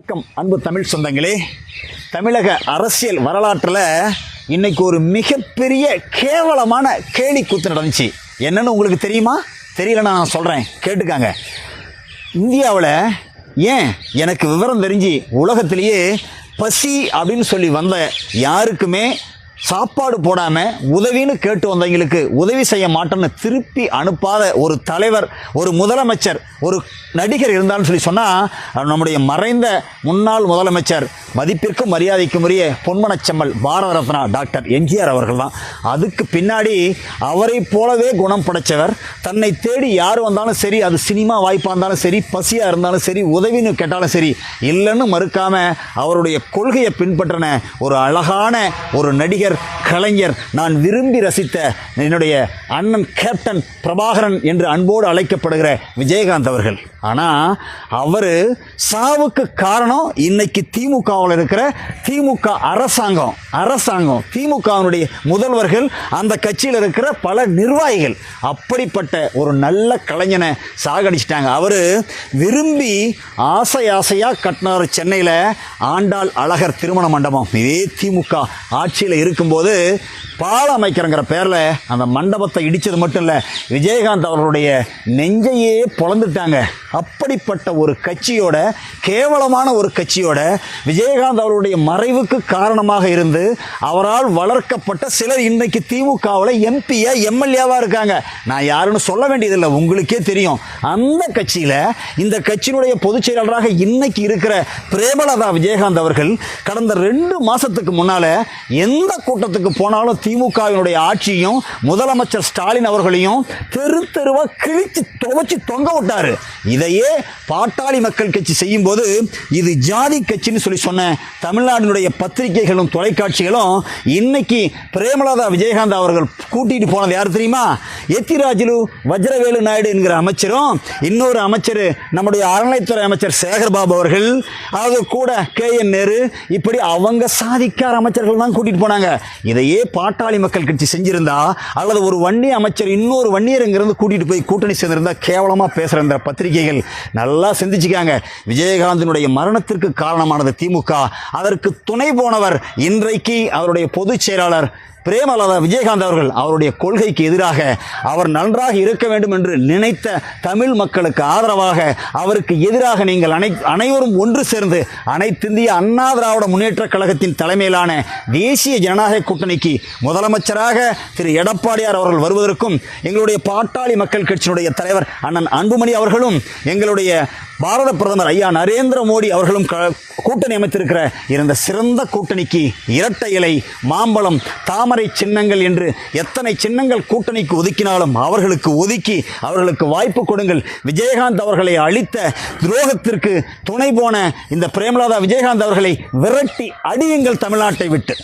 வணக்கம் அன்பு தமிழ் சொந்தங்களே. தமிழக அரசியல் வரலாற்றில் இன்னைக்கு ஒரு மிகப்பெரிய கேவலமான கேலி கூத்து நடந்துச்சு. என்னன்னு உங்களுக்கு தெரியுமா? தெரியலன்னா நான் சொல்கிறேன் கேட்டுக்காங்க. இந்தியாவில் ஏன் எனக்கு விவரம் தெரிஞ்சு உலகத்திலேயே பசி அப்படின்னு சொல்லி வந்த யாருக்குமே சாப்பாடு போடாமல் உதவின்னு கேட்டு வந்தவங்களுக்கு உதவி செய்ய மாட்டேன்னு திருப்பி அனுப்பாத ஒரு தலைவர் ஒரு முதலமைச்சர் ஒரு நடிகர் இருந்தாலும் சொல்லி சொன்னால் நம்முடைய மறைந்த முன்னாள் முதலமைச்சர் மதிப்பிற்கும் மரியாதைக்கும் உரிய பொன்மனச்செம்மல் பாரத ரத்னா டாக்டர் எம்ஜிஆர் அவர்கள் தான் அதுக்கு பின்னாடி அவரை போலவே குணம் படைச்சவர் தன்னை தேடி யார் வந்தாலும் சரி அது சினிமா வாய்ப்பாக இருந்தாலும் சரி பசியாக இருந்தாலும் சரி உதவின்னு கேட்டாலும் சரி இல்லைன்னு மறுக்காம அவருடைய கொள்கையை பின்பற்றின ஒரு அழகான ஒரு நடிகர் கலைஞர் நான் விரும்பி ரசித்த என்னுடைய அண்ணன் கேப்டன் பிரபாகரன் என்று அன்போடு அழைக்கப்படுகிற விஜயகாந்த் அவர்கள். ஆனால் அவர் சாவுக்கு காரணம் இன்னைக்கு திமுகவில் இருக்கிற திமுக அரசாங்கம். அரசாங்கம் திமுகவினுடைய முதல்வர்கள் அந்த கட்சியில் இருக்கிற பல நிர்வாகிகள். அப்படிப்பட்ட ஒரு நல்ல கலைஞனை சாகடிச்சிட்டாங்க. அவர் விரும்பி ஆசை ஆசையாக கட்டினார் சென்னையில் ஆண்டாள் அழகர் திருமண மண்டபம். இதே திமுக ஆட்சியில் இருக்க இருக்கும்போது பாலம் அமைக்கிறங்கிற பேரில் அந்த மண்டபத்தை இடித்தது மட்டும் இல்லை விஜயகாந்த் அவர்களுடைய நெஞ்சையே பொழந்துட்டாங்க. அப்படிப்பட்ட ஒரு கட்சியோட கேவலமான ஒரு கட்சியோட விஜயகாந்த் அவருடைய மறைவுக்கு காரணமாக இருந்து அவரால் வளர்க்கப்பட்ட சிலர் இன்னைக்கு திமுகவில் எம்பியா எம்எல்ஏவாக இருக்காங்க. நான் யாருன்னு சொல்ல வேண்டியதில்லை உங்களுக்கே தெரியும். அந்த கட்சியில் இந்த கட்சியினுடைய பொதுச் செயலாளராக இன்னைக்கு இருக்கிற பிரேமலதா விஜயகாந்த் அவர்கள் கடந்த ரெண்டு மாசத்துக்கு முன்னால எந்த கூட்டத்துக்கு போனாலும் திமுகவினுடைய ஆட்சியும் முதலமைச்சர் ஸ்டாலின் அவர்களையும் தெரு தெருவா கிழித்து துவச்சி தொங்க விட்டாரு. இதையே பாட்டாளி மக்கள் கட்சி செய்யும் போது இது ஜாதி கட்சின்னு சொல்லி சொன்ன தமிழ்நாட்டினுடைய பத்திரிகைகளும் தொலைக்காட்சிகளும் இன்னைக்கு பிரேமலதா விஜயகாந்த் அவர்கள் கூட்டிட்டு போனது யார் தெரியுமா? எத்திராஜிலு வஜ்ரவேலு நாயுடு என்கிற அமைச்சரும் இன்னொரு அமைச்சர் நம்முடைய அறநிலைத்துறை அமைச்சர் சேகர்பாபு அவர்கள் அது கூட கே என் நேரு இப்படி அவங்க சாதிக்கார அமைச்சர்கள் தான் கூட்டிட்டு போனாங்க. இதையே பாட்டாளி மக்கள் கட்சி செஞ்சிருந்தா அல்லது ஒரு வன்னி அமைச்சர் இன்னொரு வன்னியர் இங்கிருந்து கூட்டிட்டு போய் கூட்டணி சேர்ந்திருந்தா கேவலமா பேசுற இந்த பத்திரிகைகள் நல்லா சிந்திச்சுக்காங்க. விஜயகாந்தனுடைய மரணத்திற்கு காரணமானது திமுக. அதற்கு துணை போனவர் இன்றைக்கு அவருடைய பொதுச் செயலாளர் பிரேமலதா விஜயகாந்த் அவர்கள் அவருடைய கொள்கைக்கு எதிராக அவர் நன்றாக இருக்க வேண்டும் என்று நினைத்த தமிழ் மக்களுக்கு ஆதரவாக அவருக்கு எதிராக நீங்கள் அனை அனைவரும் ஒன்று சேர்ந்து அனைத்திந்திய அண்ணா திராவிட முன்னேற்றக் கழகத்தின் தலைமையிலான தேசிய ஜனநாயக கூட்டணிக்கு முதலமைச்சராக திரு எடப்பாடியார் அவர்கள் வருவதற்கும் எங்களுடைய பாட்டாளி மக்கள் கட்சியினுடைய தலைவர் அண்ணன் அன்புமணி அவர்களும் எங்களுடைய பாரத பிரதமர் ஐயா நரேந்திர மோடி அவர்களும் க- கூட்டணி அமைத்திருக்கிற இருந்த சிறந்த கூட்டணிக்கு இரட்டை இலை மாம்பழம் தாமரை சின்னங்கள் என்று எத்தனை சின்னங்கள் கூட்டணிக்கு ஒதுக்கினாலும் அவர்களுக்கு ஒதுக்கி அவர்களுக்கு வாய்ப்பு கொடுங்கள். விஜயகாந்த் அவர்களை அளித்த துரோகத்திற்கு துணை போன இந்த பிரேமலாதா விஜயகாந்த் அவர்களை விரட்டி அடியுங்கள் தமிழ்நாட்டை விட்டு.